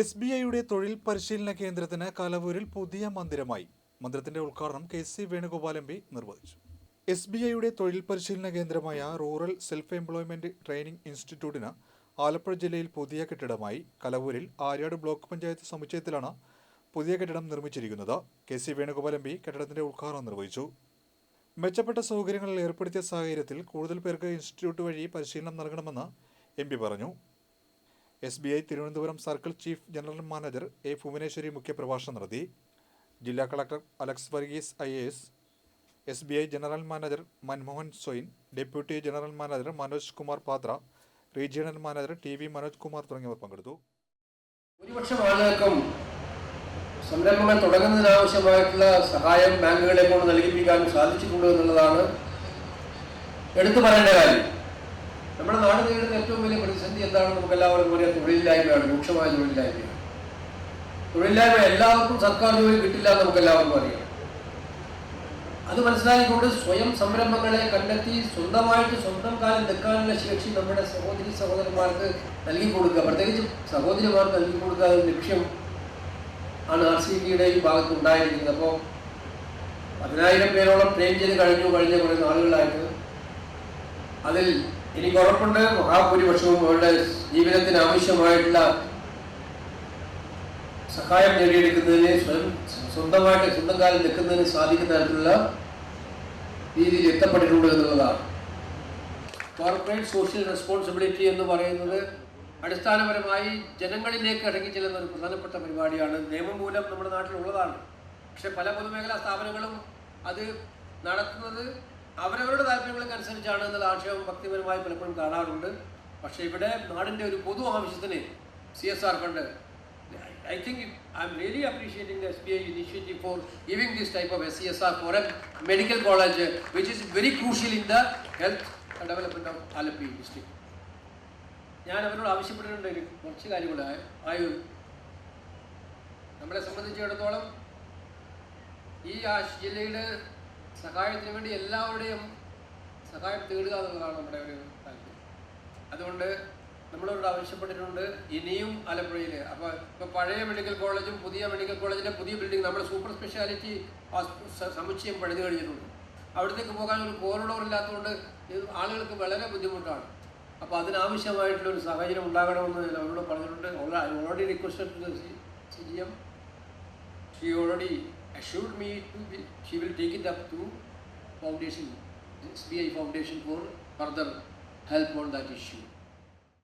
S B ഐയുടെ തൊഴിൽ പരിശീലന കേന്ദ്രത്തിന് കലവൂരിൽ പുതിയ മന്ദിരമായി. മന്ദിരത്തിന്റെ ഉദ്ഘാടനം K C Venugopal M P നിർവഹിച്ചു. എസ് ബി ഐയുടെ തൊഴിൽ പരിശീലന കേന്ദ്രമായ റൂറൽ സെൽഫ് എംപ്ലോയ്മെന്റ് ട്രെയിനിംഗ് ഇൻസ്റ്റിറ്റ്യൂട്ടിന് ആലപ്പുഴ ജില്ലയിൽ പുതിയ കെട്ടിടമായി കലവൂരിൽ ആര്യാട് ബ്ലോക്ക് പഞ്ചായത്ത് സമുച്ചയത്തിലാണ് പുതിയ കെട്ടിടം നിർമ്മിച്ചിരിക്കുന്നത്. K C Venugopal M P കെട്ടിടത്തിന്റെ ഉദ്ഘാടനം നിർവഹിച്ചു. മെച്ചപ്പെട്ട സൗകര്യങ്ങൾ ഏർപ്പെടുത്തിയ സാഹചര്യത്തിൽ കൂടുതൽ പേർക്ക് ഇൻസ്റ്റിറ്റ്യൂട്ട് വഴി പരിശീലനം നൽകണമെന്ന് എം പി പറഞ്ഞു. S B I Thiruvananthapuram circle chief general manager A Bhuvaneshwari മുഖ്യപ്രഭാഷണം നടത്തി. ജില്ലാ collector Alex Varghese I A S. S B I general manager Manmohan Soin deputy general manager Manoj Kumar Patra regional manager T V Manoj Kumar തുടങ്ങിയവർ പങ്കെടുത്തു. ഭൂരിപക്ഷം ആളുകൾക്കും സംരംഭങ്ങൾ തുടങ്ങുന്നതിനാവശ്യമായിട്ടുള്ള സഹായം ബാങ്കുകളെ കൊണ്ട് നൽകിപ്പിക്കാൻ സാധിച്ചിട്ടുണ്ട് എന്നുള്ളതാണ് എടുത്തു പറയേണ്ട കാര്യം. നമ്മുടെ നാട് നേരിടുന്ന ഏറ്റവും വലിയ പ്രതിസന്ധി എന്താണെന്ന് നമുക്ക് എല്ലാവർക്കും അറിയാം തൊഴിലില്ലായ്മയാണ് രൂക്ഷമായ തൊഴിലില്ലായ്മയാണ്. തൊഴിലില്ലായ്മ എല്ലാവർക്കും സർക്കാർ ജോലി കിട്ടില്ല എന്ന് നമുക്ക് എല്ലാവർക്കും അറിയാം. അത് മനസ്സിലാക്കിക്കൊണ്ട് സ്വയം സംരംഭങ്ങളെ കണ്ടെത്തി സ്വന്തമായിട്ട് സ്വന്തം കാലം നിൽക്കാനുള്ള ശേഷി നമ്മുടെ സഹോദരി സഹോദരന്മാർക്ക് നൽകി കൊടുക്കുക. പ്രത്യേകിച്ച് സഹോദരിമാർക്ക് നൽകി കൊടുക്കുക എന്ന ലക്ഷ്യം ആണ് ആർ സി ബിയുടെ ഈ ഭാഗത്ത് ഉണ്ടായിരിക്കുന്നത്. അപ്പോൾ പതിനായിരം പേരോളം ട്രെയിൻ ചെയ്ത് കഴിഞ്ഞു കഴിഞ്ഞ കുറേ നാളുകളായിട്ട്. അതിൽ എനിക്ക് ഉറപ്പുണ്ട്. മഹാഭൂരിപക്ഷവും അവരുടെ ജീവിതത്തിന് ആവശ്യമായിട്ടുള്ള സഹായം നേടിയെടുക്കുന്നതിന് സ്വയം സ്വന്തമായിട്ട് സ്വന്തം കാലം നിൽക്കുന്നതിന് സാധിക്കുന്ന തരത്തിലുള്ള രീതിയിൽ എത്തപ്പെട്ടിട്ടുണ്ട് എന്നുള്ളതാണ്. കോർപ്പറേറ്റ് സോഷ്യൽ റെസ്പോൺസിബിലിറ്റി എന്ന് പറയുന്നത് അടിസ്ഥാനപരമായി ജനങ്ങളിലേക്ക് ഇറങ്ങിച്ചെല്ലുന്ന ഒരു പ്രധാനപ്പെട്ട പരിപാടിയാണ്. നിയമം മൂലം നമ്മുടെ നാട്ടിലുള്ളതാണ്. പക്ഷെ പല പൊതുമേഖലാ സ്ഥാപനങ്ങളും അത് നടത്തുന്നത് അവരവരുടെ താല്പര്യങ്ങൾക്കനുസരിച്ചാണ് എന്നുള്ള ആക്ഷേപം ഭക്തിപരമായി പലപ്പോഴും കാണാറുണ്ട് പക്ഷേ ഇവിടെ നാടിന്റെ ഒരു പൊതു ആവശ്യത്തിന് C S R fund I think it, I'm really appreciating the SBI initiative for giving this type of SCSR for a medical college, uh, which is very crucial in the health development of Alapi district. ഞാൻ അവരോട് ആവശ്യപ്പെട്ടിട്ടുണ്ട് കുറച്ച് കാര്യങ്ങൾ ആയു നമ്മളെ സംബന്ധിച്ചിടത്തോളം ഈ ജില്ലയുടെ സഹായത്തിന് വേണ്ടി എല്ലാവരുടെയും സഹായം തേടുക എന്നുള്ളതാണ് നമ്മുടെ ഒരു താല്പര്യം. അതുകൊണ്ട് നമ്മളോട് ആവശ്യപ്പെട്ടിട്ടുണ്ട് ഇനിയും ആലപ്പുഴയിൽ അപ്പോൾ ഇപ്പോൾ പഴയ മെഡിക്കൽ കോളേജും പുതിയ മെഡിക്കൽ കോളേജിന്റെ പുതിയ ബിൽഡിംഗ് നമ്മുടെ സൂപ്പർ സ്പെഷ്യാലിറ്റി സമുച്ചയം പണിത് കഴിഞ്ഞിട്ടുണ്ട്. അവിടത്തേക്ക് പോകാൻ ഒരു കോറിഡോർ ഇല്ലാത്തതുകൊണ്ട് ആളുകൾക്ക് വളരെ ബുദ്ധിമുട്ടാണ്. അപ്പോൾ അതിനാവശ്യമായിട്ടുള്ള ഒരു സാഹചര്യം ഉണ്ടാകണമെന്ന് ഞാൻ അവരോട് പറഞ്ഞിട്ടുണ്ട്. Already requested C M she already assured me be, she will take it up to foundation, SBI foundation for further help on that issue.